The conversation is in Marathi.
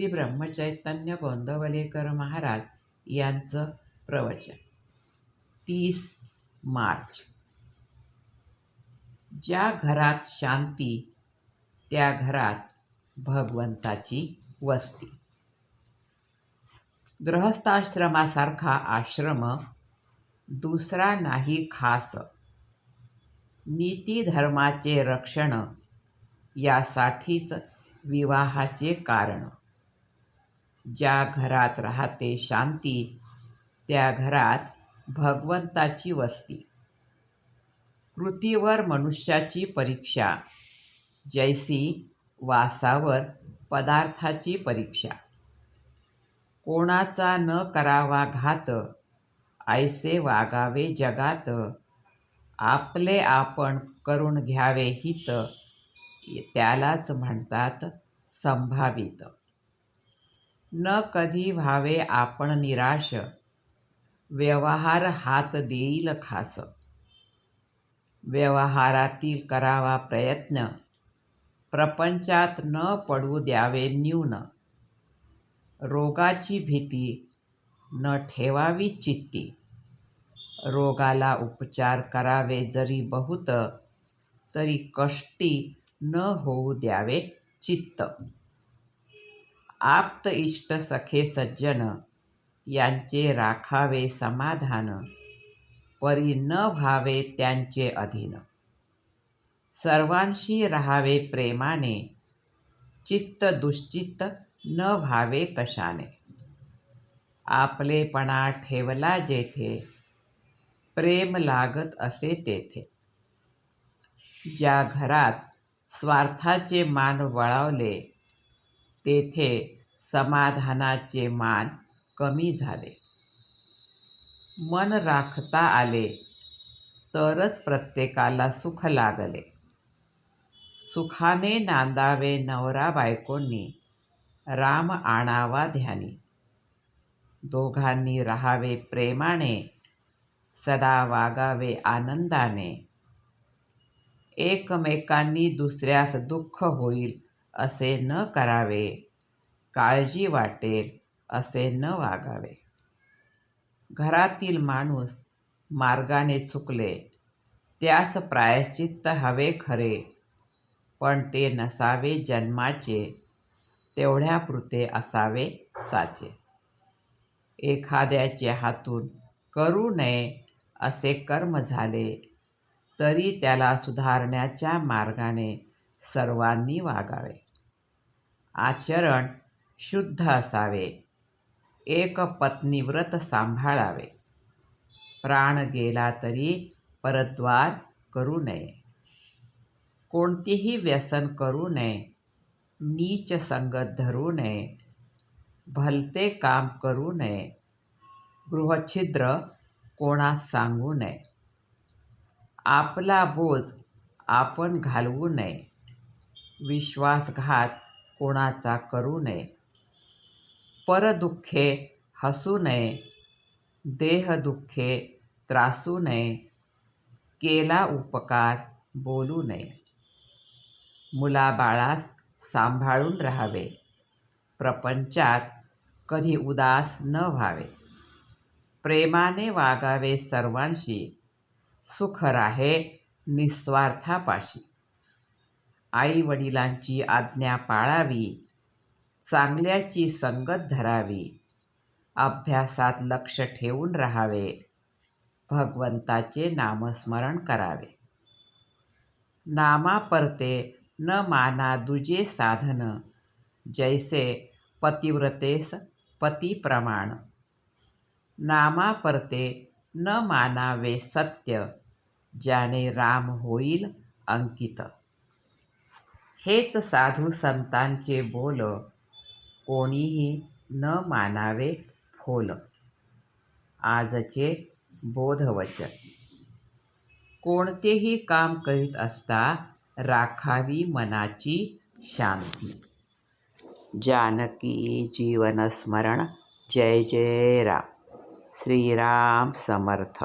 श्री ब्रह्मचैतन्य गोंदवलेकर महाराज यांचं प्रवचन. तीस मार्च. ज्या घरात शांती त्या घरात भगवंताची वस्ती. गृहस्थाश्रमासारखा आश्रम दुसरा नाही खास. नीती धर्माचे रक्षण यासाठीच विवाहाचे कारण. ज्या घरात राहते शांती त्या घरात भगवंताची वस्ती. कृतीवर मनुष्याची परीक्षा जैसी वासावर पदार्थाची परीक्षा. कोणाचा न करावा घात ऐसे वागावे जगात. आपले आपण करून घ्यावे हित त्यालाच म्हणतात संभावित. न कधी व्हावे आपण निराश. व्यवहार हात देईल खास. व्यवहारातील करावा प्रयत्न. प्रपंचात न पडू द्यावे न्यून. रोगाची भीती न ठेवावी चित्ती. रोगाला उपचार करावे जरी बहुत तरी कष्टी न होऊ द्यावे चित्त. आप्त इष्ट सखे सज्जन यांचे राखावे समाधान परी न व्हावे त्यांचे अधीन. सर्वांशी राहावे प्रेमाने चित्त दुश्चित्त न व्हावे कशाने. आपलेपणा ठेवला जेथे प्रेम लागत असे तेथे. ज्या घरात स्वार्थाचे मान वळवले तेथे समाधानाचे मान कमी झाले. मन राखता आले तरच प्रत्येकाला सुख लागले. सुखाने नांदावे नवरा बायकोंनी राम आणावा ध्यानी. दोघांनी राहावे प्रेमाने सदा वागावे आनंदाने. एकमेकांनी दुसऱ्यास दुःख होईल असे न करावे. काळजी वाटेल असे न वागावे. घरातील माणूस मार्गाने चुकले त्यास प्रायश्चित्त हवे खरे पण ते नसावे जन्माचे तेवढ्यापुरते असावे साचे. एखाद्याचे हातून करू नये असे कर्म झाले तरी त्याला सुधारण्याच्या मार्गाने सर्वांनी वागावे. आचरण शुद्ध असावे. एक पत्नीव्रत सांभाळावे. प्राण गेला तरी परद्वार करू नये. कोणतेही व्यसन करू नये. नीच संगत धरू नये. भलते काम करू नये. गृहछिद्र कोणास सांगू नये. आपला बोज आपण घालवू नये. विश्वासघात कोणाचा करू नये. परदुःखे हसू नये. देहदुःखे त्रासू नये. केला उपकार बोलू नये. मुलाबाळास सांभाळून राहावे. प्रपंचात कधी उदास न व्हावे. प्रेमाने वागावे सर्वांशी. सुख राहे निस्वार्थापाशी. आई वडिलांची आज्ञा पाळावी चांगल्याची संगत धरावी अभ्यासात लक्ष ठेवून राहावे भगवंताचे नामस्मरण करावे. नामा परते न माना दुजे साधन जैसे पतिव्रतेस पतीप्रमाण. नामा परते न मानावे सत्य ज्याने राम होईल अंकित. हेच साधू संतांचे बोल कोणीही न मानावे फोल. आजचे बोधवचन. कोणतेही काम करीत असता राखावी मनाची शांती. जानकी जीवनस्मरण जय जय राम. श्रीराम समर्थ.